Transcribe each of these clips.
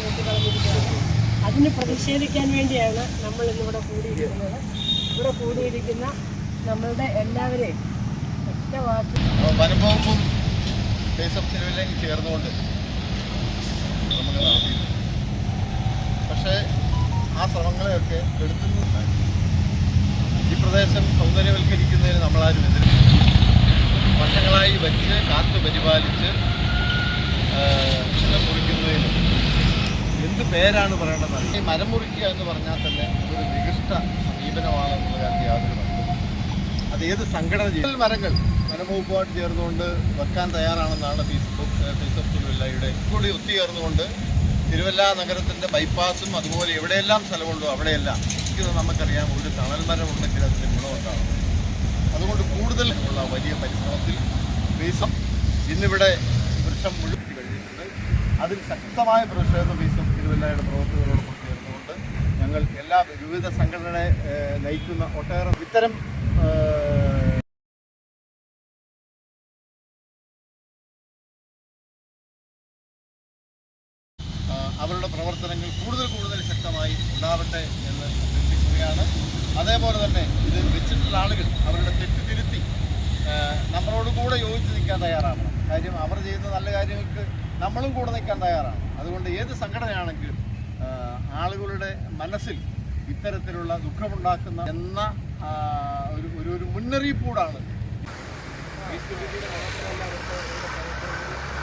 നഗരം കളഞ്ഞിരിക്കുകയാണ് അതിന് പ്രതിഷേധിക്കാൻ വേണ്ടിയാണ് നമ്മൾ ഇന്നിവിടെ കൂടിയിരിക്കുന്നത്. ഇവിടെ കൂടിയിരിക്കുന്ന നമ്മളുടെ എല്ലാവരെയും ഒറ്റ ഫേസ് ഓഫ് ചേർന്നുകൊണ്ട് പക്ഷേ ആ ശ്രമങ്ങളെയൊക്കെ എടുത്തു ഈ പ്രദേശം സൗന്ദര്യവൽക്കരിക്കുന്നതിന് നമ്മളാരും എതിരില്ല. വർഷങ്ങളായി വച്ച് കാത്തു പരിപാലിച്ച് എന്ത് പേരാണ് പറയേണ്ടത്? ഈ മരം മുറിക്കുക എന്ന് പറഞ്ഞാൽ തന്നെ ഒരു നികൃഷ്ട സമീപനമാണ് എന്നുള്ള കാര്യത്തിൽ യാതൊരു അത് ഏത് സംഘടന ചെയ്യും? മരങ്ങൾ. വനംവകുപ്പുമായിട്ട് ചേർന്നുകൊണ്ട് വെക്കാൻ തയ്യാറാണെന്നാണ് ഫേസ്ബുക്ക് ഫീസ് ഓഫ് തിരുവല്ലയുടെ കൂടി ഒത്തുചേർന്നുകൊണ്ട് തിരുവല്ല നഗരത്തിന്റെ ബൈപ്പാസും അതുപോലെ എവിടെയെല്ലാം സ്ഥലമുണ്ടോ അവിടെയെല്ലാം ഇത് നമുക്കറിയാം ഒരു തണൽ മരം ഉണ്ടെങ്കിൽ അതിന്റെ ഗുണമുണ്ടാകും. അതുകൊണ്ട് കൂടുതൽ ഉള്ള വലിയ പരിശ്രമത്തിൽ ഫീസം ഇന്നിവിടെ വൃക്ഷം മുഴുവൻ കഴിഞ്ഞിട്ടുണ്ട്. അതിൽ ശക്തമായ പ്രതിഷേധം ഫേസും തിരുവല്ലയുടെ പ്രവർത്തകരോടൊപ്പം ചേർന്നുകൊണ്ട് ഞങ്ങൾ എല്ലാ വിവിധ സംഘടനകളെ നയിക്കുന്ന ഒട്ടേറെ ഇത്തരം അവരുടെ പ്രവർത്തനങ്ങൾ കൂടുതൽ കൂടുതൽ ശക്തമായി ഉണ്ടാവട്ടെ എന്ന് അഭ്യർത്ഥിക്കുകയാണ്. അതേപോലെ തന്നെ ഇത് വെച്ചിട്ടുള്ള ആളുകൾ അവരുടെ തെറ്റ് തിരുത്തി നമ്മളോട് കൂടെ യോജിച്ച് നിൽക്കാൻ തയ്യാറാവണം. കാര്യം അവർ ചെയ്യുന്ന നല്ല കാര്യങ്ങൾക്ക് നമ്മളും കൂടെ നിൽക്കാൻ തയ്യാറാണ്. അതുകൊണ്ട് ഏത് സംഘടനയാണെങ്കിലും ആളുകളുടെ മനസ്സിൽ ഇത്തരത്തിലുള്ള ദുഃഖമുണ്ടാക്കുന്ന എന്ന ഒരു ഒരു ഒരു മുന്നറിയിപ്പ് കൂടാണ് ഈ സ്ഥിതിയുടെ വളർച്ചയല്ല അവർക്ക്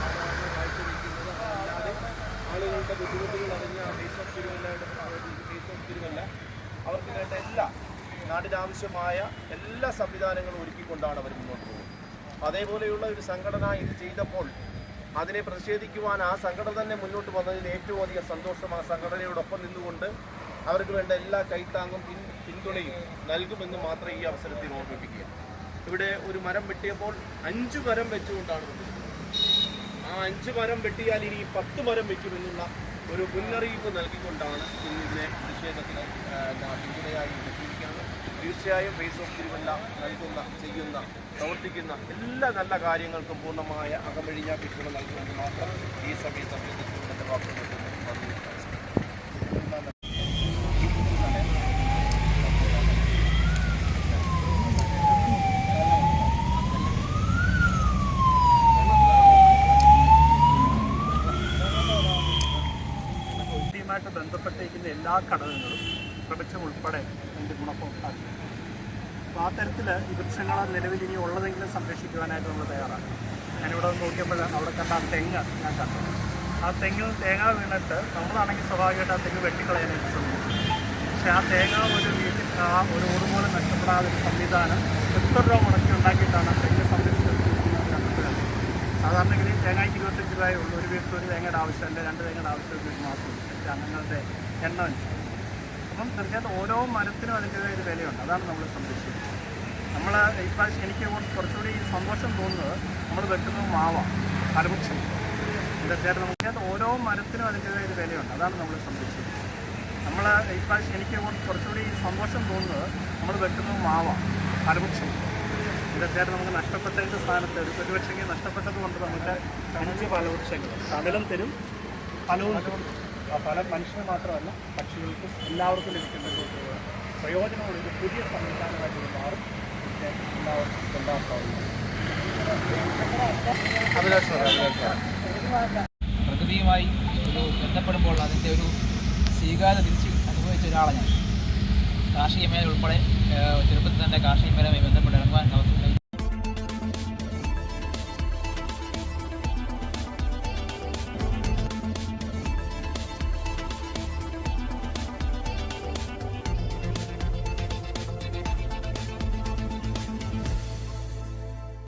അവരുടെ കാഴ്ചവെക്കുന്നത് അതല്ലാതെ ആളുകളുടെ ബുദ്ധിമുട്ടുകൾ അറിഞ്ഞ ഫേസ് ഓഫ് തിരുവല്ലയുടെ ഫേസ് ഓഫ് തിരുവല്ല അവർക്ക് വേണ്ട എല്ലാ നാടിനാവശ്യമായ എല്ലാ സംവിധാനങ്ങളും ഒരുക്കിക്കൊണ്ടാണ് അവർ മുന്നോട്ട് പോകുന്നത്. അതേപോലെയുള്ള ഒരു സംഘടന ഇത് ചെയ്തപ്പോൾ അതിനെ പ്രതിഷേധിക്കുവാൻ ആ സംഘടന തന്നെ മുന്നോട്ട് വന്നതിൽ ഏറ്റവും അധികം സന്തോഷം ആ സംഘടനയോടൊപ്പം നിന്നുകൊണ്ട് അവർക്ക് വേണ്ട എല്ലാ കൈത്താങ്ങും പിൻ പിന്തുണയും നൽകുമെന്ന് മാത്രം ഈ അവസരത്തിൽ ഓർമ്മിപ്പിക്കുക ഇവിടെ ഒരു മരം വെട്ടിയപ്പോൾ അഞ്ച് മരം വെച്ചുകൊണ്ടാണ് ആ അഞ്ച് മരം വെട്ടിയാൽ ഇനി പത്ത് മരം വെക്കുമെന്നുള്ള ഒരു മുന്നറിയിപ്പ് നൽകിക്കൊണ്ടാണ് ഇന്ന് പ്രതിഷേധത്തിന് പിന്തുണയായി എത്തിയിരിക്കുന്നത്. തീർച്ചയായും ഫേസ് ഓഫ് തിരുവല്ല നൽകുന്ന ചെയ്യുന്ന പ്രവർത്തിക്കുന്ന എല്ലാ നല്ല കാര്യങ്ങൾക്കും പൂർണമായ അകമഴിഞ്ഞ പിന്തുണ നൽകുമെന്ന് മാത്രം ഈ സമയത്ത് അഭ്യർത്ഥിച്ചുകൊണ്ട് വാക്കുകൾ ബന്ധപ്പെട്ടിരിക്കുന്ന എല്ലാ ഘടകങ്ങളും പ്രപഞ്ചം ഉൾപ്പെടെ അതിന്റെ ഗുണഭോക്താക്കൾ അപ്പോൾ ആ തരത്തിൽ ഈ വൃക്ഷങ്ങൾ നിലവിൽ ഇനി ഉള്ളതെങ്കിലും സംരക്ഷിക്കുവാനായിട്ട് നമ്മൾ തയ്യാറാണ്. ഞാനിവിടെ നോക്കിയപ്പോൾ അവിടെ കണ്ട ആ തെങ്ങ് ഞാൻ കണ്ടു ആ തെങ്ങിൽ തേങ്ങ വീണിട്ട് നമ്മളാണെങ്കിൽ സ്വാഭാവികമായിട്ട് ആ തെങ്ങ് വെട്ടിക്കളയാനായിട്ട് ശ്രമിക്കും. പക്ഷേ ആ തേങ്ങ ഒരു വീട്ടിൽ ആ ഒരു ഓടുപോലെ നഷ്ടപ്പെടാതെ ഒരു സംവിധാനം എത്ര രൂപ മുടക്കി ഉണ്ടാക്കിയിട്ടാണ് ആ തെങ്ങ് സംരക്ഷിച്ചിരിക്കുന്നത് സാധാരണഗതിയിൽ തേങ്ങയ്ക്ക് ഇരുപത്തഞ്ച് രൂപയേ ഉള്ളൂ. ഒരു വീട്ടിൽ ഒരു തേങ്ങയുടെ ആവശ്യമല്ല രണ്ട് തേങ്ങയുടെ ആവശ്യം ഒരു മാസം അംഗങ്ങളുടെ എണ്ണം അനുസരിച്ച് അപ്പം തീർച്ചയായിട്ടും ഓരോ മരത്തിനും അതിന്റെതായ ഒരു വിലയുണ്ട്. അതാണ് നമ്മൾ സംരക്ഷിക്കുന്നത്. നമ്മൾ ഇപ്രാവശ്യം എനിക്ക് കുറച്ചുകൂടി കുറച്ചുകൂടി സന്തോഷം തോന്നുന്നത് നമ്മൾ വെക്കുന്നത് മാവ ഫലവൃക്ഷം തീർച്ചയായിട്ടും നമുക്ക് ഓരോ മരത്തിനും അതിന്റെതായ ഒരു വിലയുണ്ട്. അതാണ് നമ്മൾ സംരക്ഷിക്കുന്നത്. നമ്മൾ ഇപ്രാവശ്യം എനിക്ക് കുറച്ചുകൂടി കുറച്ചുകൂടി സന്തോഷം തോന്നുന്നത് നമ്മൾ വെക്കുന്നത് മാവ ഫലവൃക്ഷം തീർച്ചയായിട്ടും നമുക്ക് നഷ്ടപ്പെട്ടതിന്റെ സ്ഥാനത്ത് ഒരു ഒരുപക്ഷെങ്കിൽ നഷ്ടപ്പെട്ടത് കൊണ്ട് നമുക്ക് അഞ്ച് ഫലവൃക്ഷങ്ങൾ തണലും തരും ഫലവും ആ ഫലം മനുഷ്യന് മാത്രമല്ല പക്ഷികൾക്കും എല്ലാവർക്കും ലഭിക്കുന്ന ഒരു പ്രയോജനമുള്ള ഒരു പുതിയ സംവിധാനമായിട്ട് മാറും. എല്ലാവർക്കും പറ, പ്രകൃതിയുമായി ഒരു ബന്ധപ്പെടുമ്പോൾ അതിന്റെ ഒരു സ്വീകാര്യത തിരിച്ച് അനുഭവിച്ച ഒരാളാണ് ഞാൻ. കാർഷിക മേഖല ഉൾപ്പെടെ ചെറുപ്പത്തിൽ തന്നെ കാർഷിക മേഖലയുമായി ബന്ധപ്പെട്ട്